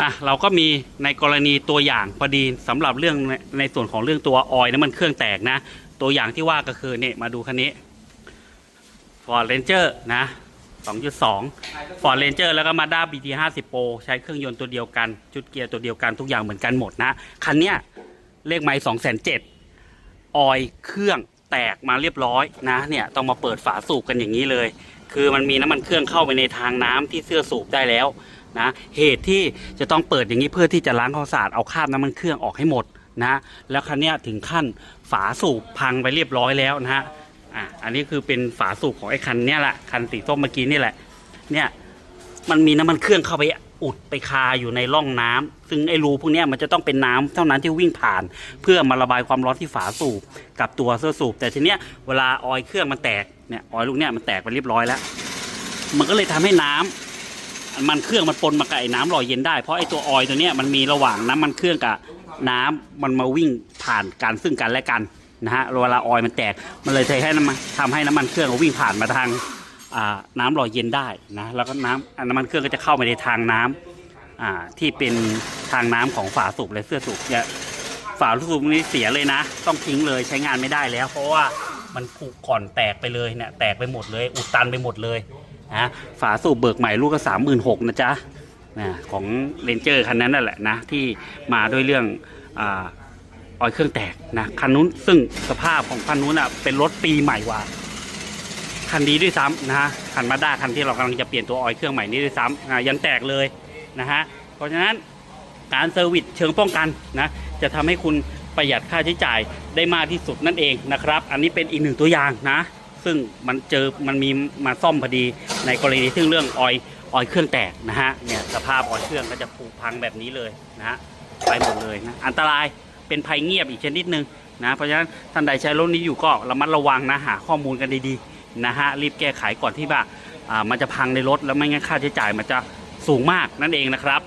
อะเราก็มีในกรณีตัวอย่างพอดีสำหรับเรื่องในในส่วนของเรื่องตัวออยล์น้ำมันเครื่องแตกนะ ตัวอย่างที่ว่าก็คือเนี่ยมาดูคันนี้ Ford Ranger นะ 2.2 Ford Ranger แล้วก็ Mazda BT 50 Pro ใช้เครื่องยนต์ตัวเดียวกันชุดเกียร์ตัวเดียวกันทุกอย่างเหมือนกันหมดนะ คันเนี้ยเลขไม้2 0 0 0ออยเครื่องแตกมาเรียบร้อยนะเนี่ยต้องมาเปิดฝาสูบกันอย่างนี้เลย คือมันมีน้ำมันเครื่องเข้าไปในทางน้ำที่เสื้อสูบได้แล้ว นะเหตุที่จะต้องเปิดอย่างนี้เพื่อที่จะล้างความสะอาดเอาคราบน้ำมันเครื่องออกให้หมดนะแล้วคันนี้ถึงขั้นฝาสูบพังไปเรียบร้อยแล้วนะฮะอะอันนี้คือเป็นฝาสูบของไอ้คันนี้แหละคันสีส้มเมื่อกี้นี่แหละเนี่ยมันมีน้ำมันเครื่องเข้าไปอุดไปคาอยู่ในร่องน้ำซึ่งไอ้รูพวกนี้มันจะต้องเป็นน้ำเท่านั้นที่วิ่งผ่าน เพื่อมาระบายความร้อนที่ฝาสูบกับตัวเสื้อสูบ แต่ทีเนี้ยเวลาออยเครื่องมันแตกเนี่ยออยลูกเนี้ยมันแตกไปเรียบร้อยแล้ว มันก็เลยทำให้น้ำ มันเครื่องมันปนมากับไอ้น้ำหล่อเย็นได้เพราะไอ้ตัวออยตัวเนี้ยมันมีระหว่างน้ำมันเครื่องกับน้ำมันมาวิ่งผ่านกันซึ่งกันและกันนะฮะเวลาออยมันแตกมันเลยทำให้น้ำมันทำให้น้ำมันเครื่องวิ่งผ่านมาทางน้ำหล่อเย็นได้นะแล้วก็น้ำน้ำมันเครื่องก็จะเข้าไปในทางน้ำที่เป็นทางน้ำของฝาสูบและเสื้อสูบเนี่ยฝาสูบนี้เสียเลยนะ ต้องทิ้งเลยใช้งานไม่ได้แล้ว เพราะว่ามันผุก่อนแตกไปเลยเนี่ยแตกไปหมดเลย อุดตันไปหมดเลย นะฝาสูบเบิกใหม่ลูกก็สามหมื่นหกนะจ๊ะนะของเรนเจอร์คันนั้นนั่นแหละนะที่มาด้วยเรื่องอออยเครื่องแตกนะคันนู้นซึ่งสภาพของคันนู้นอะเป็นรถปีใหม่กว่าคันนี้ด้วยซ้ำนะฮะคันมาด้าคันที่เรากำลังจะเปลี่ยนตัวออยเครื่องใหม่นี้ด้วยซ้ำยังแตกเลยนะฮะเพราะฉะนั้นการเซอร์วิสเชิงป้องกันนะจะทำให้คุณประหยัดค่าใช้จ่ายได้มากที่สุดนั่นเองนะครับ อันนี้เป็นอีกหนึ่งตัวอย่างนะ ซึ่งมันเจอมันมีมาซ่อมพอดีในกรณีซึ่งเรื่องออยออยเครื่องแตกนะฮะเนี่ยสภาพออยเครื่องก็จะผุพังแบบนี้เลยนะฮะไปหมดเลยนะอันตรายเป็นภัยเงียบอีกชนิดหนึ่งนะเพราะฉะนั้นท่านใดใช้รถนี้อยู่ก็ระมัดระวังนะหาข้อมูลกันดีๆนะฮะรีบแก้ไขก่อนที่ว่ามันจะพังในรถแล้วไม่งั้นค่าใช้จ่ายมันจะสูงมากนั่นเองนะครับ